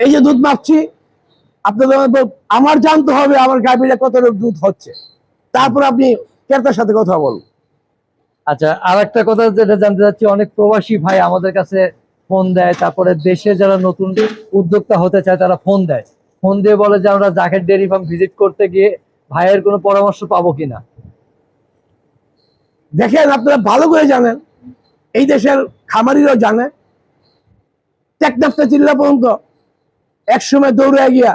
এই যে দুধ মাপছি আপনাদের আমার জানতে হবে আমার গাভীরা কত দুধ হচ্ছে। তারপর আপনি ক্রেতার সাথে কথা বলুন। আচ্ছা আর একটা কথা যেটা জানতে চাচ্ছি অনেক প্রবাসী ভাই আমাদের কাছে ফোন দেয় তারপরে দেশে যারা নতুন উদ্যোক্তা হতে চায় তারা ফোন দেয়। ফোন দিয়ে বলে যে আমরা জাকের ডেয়ারি ফার্ম ভিজিট করতে গিয়ে ভাইয়ের কোনো পরামর্শ পাবো কিনা? দেখেন আপনারা ভালো করে জানেন এই দেশের খামারিরাও জানে। টেকনাফটা জিল্লা পর্যন্ত একসময় দৌড়ে গিয়া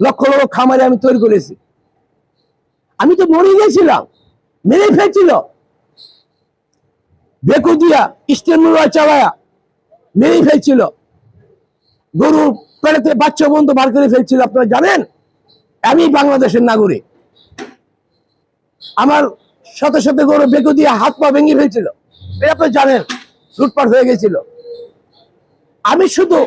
লক্ষ লক্ষ খামারি আমি তৈরি করেছি। আমি তো মরে গেছিলাম, মেরে ফেলছিল। বেকু দিয়া স্টেন চালায়া মেরেই ফেলছিল। গরু পেড়েতে বাচ্চা বন্ধু বার করে ফেলছিল, আপনারা জানেন? আমি বাংলাদেশের নাগরিক। আমার শত শত গরু বেকু দিয়ে হাত পা ভেঙে ফেলছিল। এটা আপনি জানেন, লুটপাট হয়ে গেছিল। আমি শুধু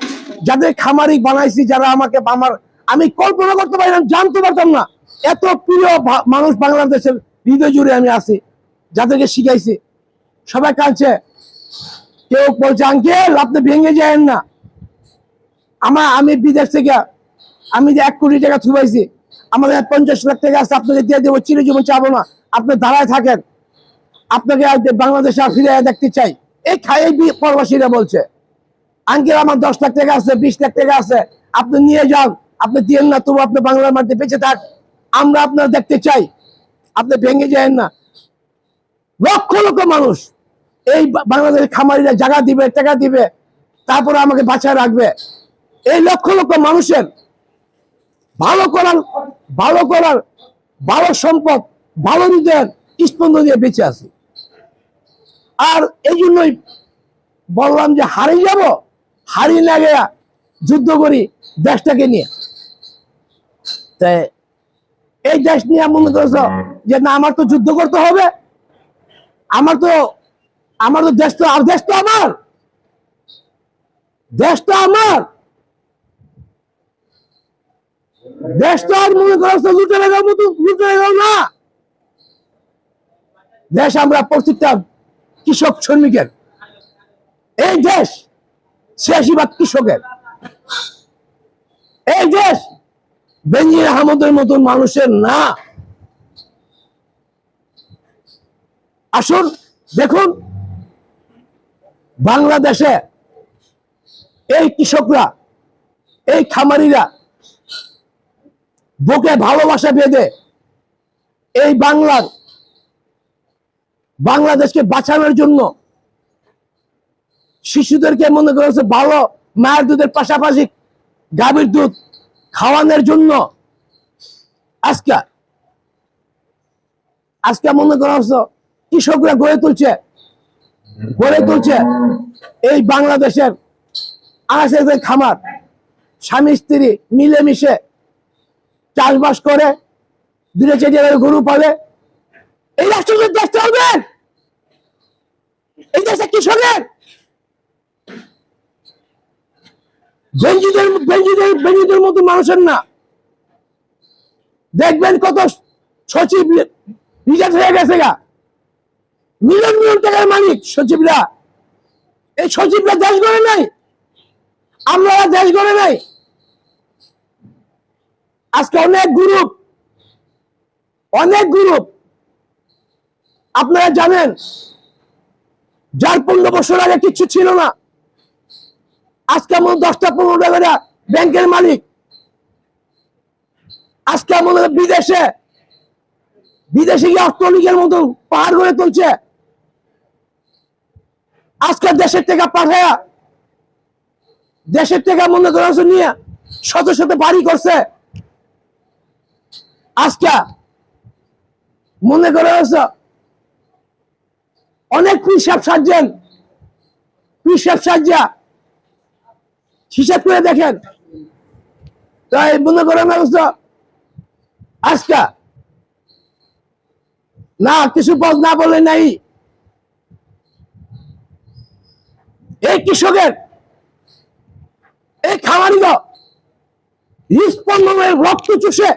যাদের খামারি বানাইছি, যারা আমাকে আমার আমি কল্পনা করতে পারিলাম জানতে পারতাম না। এত প্রিয় মানুষ বাংলাদেশের হৃদয় জুড়ে আমি আছি, যাদেরকে শিখাইছি। সবাই কাঁদছে। কেউ বলছে, আঙ্কেল, আপনি ভেঙে যায় না। আমার আমি বিদেশ থেকে, আমি যে এক কোটি টাকা থুবাইছি আমাদের পঞ্চাশ লাখ টাকা আছে, আপনাকে দিয়ে দেবো, চিরজীবন চাবো না। আপনি দাঁড়ায় থাকেন। আপনাকে বাংলাদেশে আর ফিরে দেখতে চাই। এই খাই প্রবাসীরা বলছে। আঙ্কেল, আমার দশ লাখ টাকা আছে, বিশ লাখ টাকা আছে। আপনি নিয়ে যান। আপনি দিয়েন না, তবু আপনি বাংলার মাঠে বেঁচে থাক। আমরা আপনার দেখতে চাই। আপনি ভেঙে যায় না। লক্ষ লক্ষ মানুষ এই বাংলাদেশের খামারিরা জায়গা দিবে, টাকা দিবে, তারপরে আমাকে বাঁচায় রাখবে। এই লক্ষ লক্ষ মানুষের ভালো করার ভালো করার, ভালো সম্পদ, ভালো হৃদয়ের স্পন্দন দিয়ে বেঁচে আছি। আর এই জন্যই বললাম যে হারিয়ে যাব। হারিয়ে না গেয়া যুদ্ধ করি দেশটাকে নিয়ে। তাই এই দেশ নিয়ে মনে করছ যে না, আমার তো যুদ্ধ করতে হবে। আমার তো আমার তো দেশ তো, আর দেশ তো আমার। দেশ তো আমার। দেশ তো আর মনে করছ লুটে লাগার মতো, লুটে লাগাও না। দেশ আমরা প্রত্যেকটা কৃষক শ্রমিকের। এই দেশ ছিয়াশি ভাগ কৃষকের। এই দেশ বেঞ্জির আহমদের মতন মানুষের না। আসুন, দেখুন, বাংলাদেশে এই কৃষকরা, এই খামারিরা বুকে ভালোবাসা বেঁধে এই বাংলার, বাংলাদেশকে বাঁচানোর জন্য শিশুদেরকে মনে করেছে ভালো মায়ের দুধের পাশাপাশি গাভীর দুধ খাওয়ানোর জন্য। আজকে আজকে মনে করা হচ্ছে কৃষকরা গড়ে তুলছে গড়ে তুলছে এই বাংলাদেশের আনাসে খামার। স্বামী স্ত্রী মিলেমিশে চাষবাস করে, দূরে চেটে গরু পালে। এই রাষ্ট্রকে দেশ চলবেন এই দেশে কৃষকের বেঞ্জিদের বেঞ্জিদের বেঞ্জিদের মতো মানুষের না। দেখবেন কত সচিব রিজার্ভ হয়ে গেছে গা। মিলিয়ন মিলিয়ন টাকার মালিক সচিবরা। এই সচিবরা দেশ গড়ে নাই। আমরা দেশ গড়ে নাই। আজকে অনেক গ্রুপ অনেক গ্রুপ আপনারা জানেন, যার পনেরো বছর আগে কিচ্ছু ছিল না। আজকে এমন দশটা পনেরো টাকা ব্যাংকের মালিক। আজকে মনে হয় বিদেশে বিদেশে গিয়ে অর্থনীতির মতন পাহাড় গড়ে তুলছে। আজকে দেশের টাকা পাঠায়া, দেশের টাকা মনে করে নিয়ে শত শত বাড়ি করছে। আজকে মনে করে অনেক পিসাব সাজছেন পিসাব সাজ্জা হিসাব করে দেখেন। তাই মনে করেন আজকা না কিছু পদ না বলে নাই। এই কৃষকের এই খামারি হৃৎস্পন্দনের রক্ত চুষে,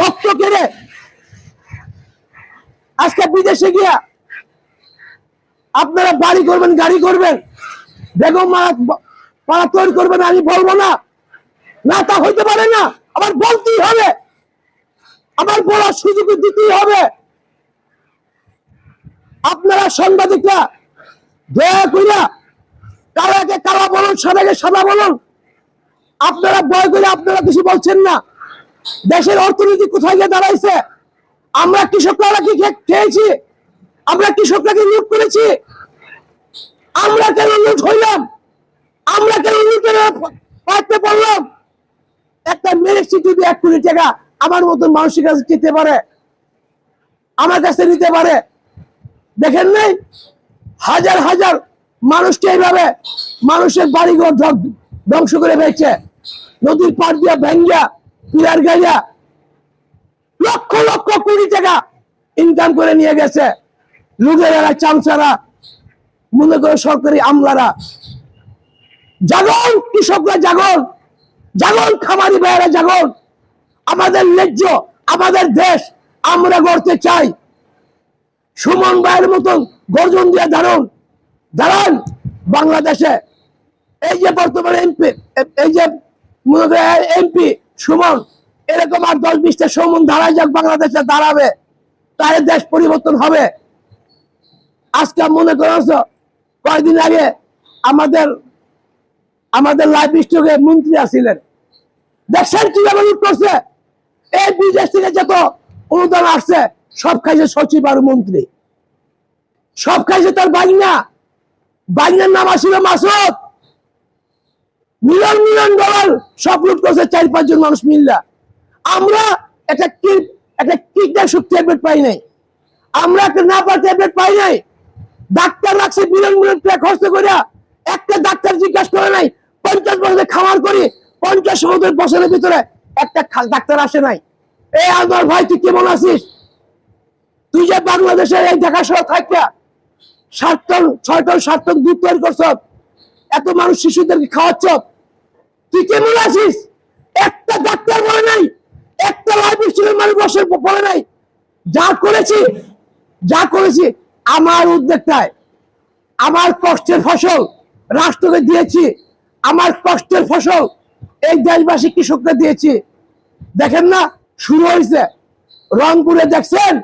রক্ত কেড়ে আজকে বিদেশে গিয়া আপনারা বাড়ি করবেন, গাড়ি করবেন, বেগম মারা পাড়া তৈরি করবে না, আমি বলব না। না, তা হইতে পারে না। আমার বলতেই হবে। আমার বলার সুযোগ দিতেই হবে। আপনারা সাংবাদিকরা, দয়া কইরা কালাকে কালা বলুন সাদাকে সাদা বলুন। আপনারা ভয় করে আপনারা কিছু বলছেন না। দেশের অর্থনীতি কোথায় গিয়ে দাঁড়াইছে? আমরা কৃষকরা কি খেয়েছি? আমরা কৃষকরা কি লুট করেছি? আমরা কেন লুট হইলাম? আমরা কেন পাইতে পারলাম? একটা যদি এক কোটি টাকা আমার মতন মানুষের কাছে নিতে পারে, আমার কাছে নিতে পারে, দেখেন হাজার হাজার মানুষকে এইভাবে মানুষের বাড়িঘর ধ্বংস করে ফেলছে। নদীর পাড় দিয়া ভেঙ্গা, পিলার গাইয়া লক্ষ লক্ষ কোটি টাকা ইনকাম করে নিয়ে গেছে। লুটেরা চামচারা, মনে করে সরকারি আমলারা জাগন কৃষকরা জাগন জাগন খামারি ভাইয়েরা জাগন আমাদের ন্যায্য, আমাদের দেশ আমরা গড়তে চাই। সুমন ভাইয়ের মতন গর্জন দিয়ে দাঁড়ান দাঁড়ান বাংলাদেশে। এই যে বর্তমানে এমপি, এই যে এমপি সুমন, এরকম আর দশ বিশটা সুমন দাঁড়ায় যাক, বাংলাদেশে দাঁড়াবে, তাহলে দেশ পরিবর্তন হবে। আজকে মনে করছ কয়েকদিন আগে আমাদের আমাদের লাইফ স্টকে মন্ত্রী আছিলেন। দেখছেন কীভাবে লুট এই বিদেশ থেকে যত অনুদান আসছে, সব খাইছে সচিব আর মন্ত্রী। সব খাইছে তার বাইনা বাইনার নাম আসছিল মাসুদ। মিলিয়ন মিলিয়ন ডলার সব লুট করছে, চার পাঁচজন মানুষ মিললা। আমরা একটা কিট, একটা কীটনাশক ট্যাবলেট পাই নাই। আমরা একটা নাপা ট্যাবলেট পাই নাই। ডাক্তার রাখছে মিলিয়ন টাকা খরচ করে। একটা ডাক্তার জিজ্ঞাসা করে নাই পঞ্চাশ খামার করি, পঞ্চাশ বছরের ভিতরে একটা ডাক্তার আসে নাই। ভাই, তুই কেমন আছিস? তুই যে এই শহর থাকিয়া সাত টন, ছয় টন, সাত টন দুধ তৈরি করছ এত মানুষ শিশুদেরকে খাওয়াচ্ছ তুই কেমন আছিস? একটা ডাক্তার বলে নাই, একটা লাইফ স্কুলের মানুষ বসে বলে নাই। যা করেছি যা করেছি, আমার উদ্যোগটায়, আমার কষ্টের ফসল রাষ্ট্রকে দিয়েছি। আমার কষ্টের ফসল এই দেশবাসী কৃষককে দিয়েছি। দেখেন না, শুরু হয়েছে। রংপুরে দেখছেন?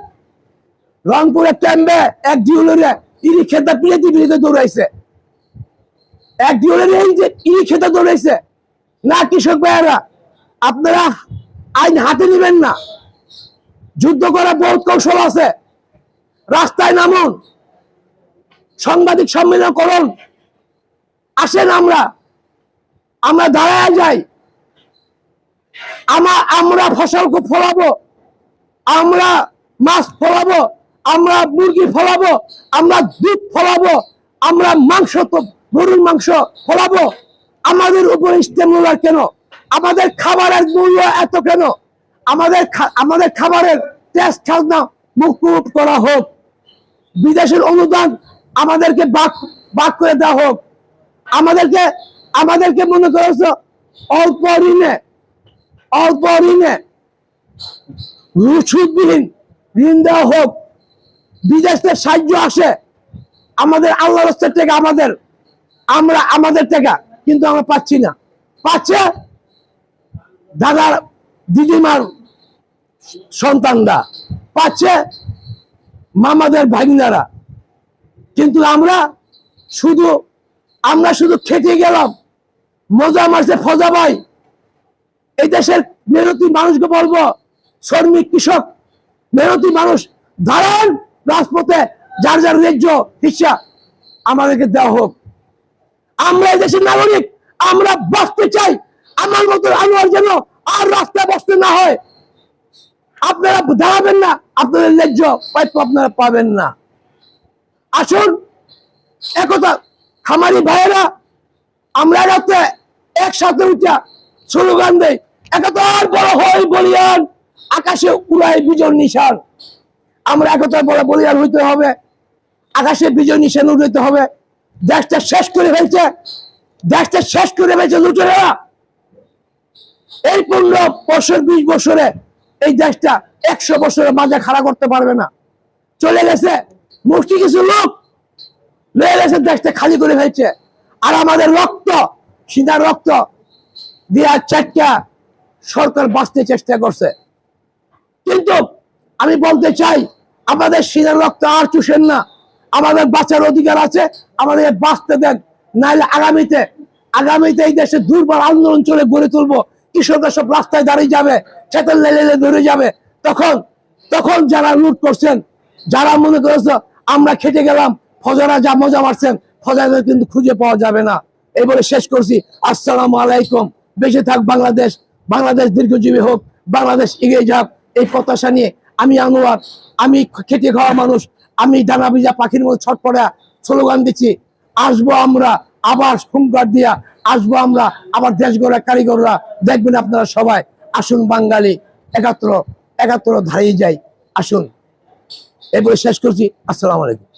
রংপুরের ট্যাম্বে এক জিউলারে ইরি খেতা পিড়েতে পিড়িতে দৌড়াইছে। এক জিউলারে এই যে ইরি খেতা দৌড়াইছে। না, কৃষক ভাইয়েরা, আপনারা আইন হাতে নেবেন না। যুদ্ধ করার বহুত কৌশল আছে। রাস্তায় নামুন। সাংবাদিক সম্মেলন করুন। আসেন আমরা। আমরা দাঁড়ায় যাই। আমা, আমরা ফসল খুব ফলাবো। আমরা মাছ ফলাবো। আমরা মুরগি ফলাবো। আমরা দুধ ফলাবো। আমরা মাংস তো, গরুর মাংস ফলাবো। আমাদের উপর ইস্তেমুলার কেন? আমাদের খাবারের মূল্য এত কেন? আমাদের আমাদের খাবারের টেস্ট খাজনা মুকুব করা হোক। বিদেশের অনুদান আমাদেরকে বাক বাক করে দেওয়া হোক। আমাদেরকে আমাদেরকে মনে করেছ? অল্প ঋণে অল্প ঋণে। সুদবিহীন ঋণ দেওয়া হোক, বিদেশ থেকে সাহায্য আসে, আমাদের আল্লাহ রাস্তার থেকে আমাদের। আমরা আমাদের টাকা, কিন্তু আমরা পাচ্ছি না। পাচ্ছে দাদার দিদিমার সন্তানরা, পাচ্ছে মামাদের ভাগিনারা। কিন্তু আমরা শুধু আমরা শুধু খেতে গেলাম। মজা মারছে ফজা ভাই। এই দেশের মেহনতি মানুষকে বলব, শ্রমিক, কৃষক, মেহনতি মানুষ, দাঁড়ান রাজপথে, যার যার ন্যায্য হিসা আমাদেরকে দেওয়া হোক। আমরা এই দেশের নাগরিক, আমরা বাঁচতে চাই। আমার মতো আনোয়ার যেন আর রাস্তায় বসতে না হয়। আপনারা দাঁড়াবেন না, আপনাদের ন্যায্য পাইপ আপনারা পাবেন না। আসুন, একথা খামারি ভাইয়েরা, আমরা রাতে একসাথে উঠা স্লোগান দেই একতার বড় হই বলিয়ান, আকাশে উড়াই বিজয় নিশান। আমরা একতার বড় বলিয়ান হইতে হবে, আকাশে বিজয় নিশান উড়াইতে হবে। দেশটা শেষ করে ফেলছে, দেশটা শেষ করে ফেলছে লুটেরা এই পনেরো বছর, বিশ বছরে এই দেশটা একশো বছরে মাঝে খাড়া করতে পারবে না। চলে গেছে মুষ্টি কিছু লোক লয়ে গেছে দেশটা খালি করে ফেলছে। আর আমাদের রক্ত সিনা রক্ত দিয়া চারটা সরকার বাঁচতে চেষ্টা করছে। কিন্তু আমি বলতে চাই, আমাদের সিনার রক্ত আর চুষেন না। আমাদের বাঁচার অধিকার আছে, আমাদের বাঁচতে দেন। নাহলে আগামীতে আগামীতে এই দেশে দুর্বল আন্দোলন চলে গড়ে তুলবো। কৃষকরা সব রাস্তায় দাঁড়িয়ে যাবে, চেতন লেলে ধরে যাবে। তখন তখন যারা লুট করছেন, যারা মনে করেছে, আমরা খেটে গেলাম, ফজরা যা মজা মারছেন ফজরা কিন্তু খুঁজে পাওয়া যাবে না। এই বলে শেষ করছি। আসসালাম আলাইকুম। বেঁচে থাক বাংলাদেশ। বাংলাদেশ দীর্ঘজীবী হোক, বাংলাদেশ এগিয়ে যাক। এই প্রত্যাশা নিয়ে আমি আনোয়ার, আমি খেটে খাওয়া মানুষ, আমি ডানা ভিজা পাখির মতো ছটপড়া স্লোগান দিচ্ছি। আসব আমরা আবার হুঙ্কার দিয়া, আসব আমরা আবার দেশ গড়া কারিগররা। দেখবেন আপনারা সবাই আসুন বাঙালি একাত্র একাত্র ধারিয়ে যাই। আসুন। এরপরে শেষ করছি। আসসালামু আলাইকুম।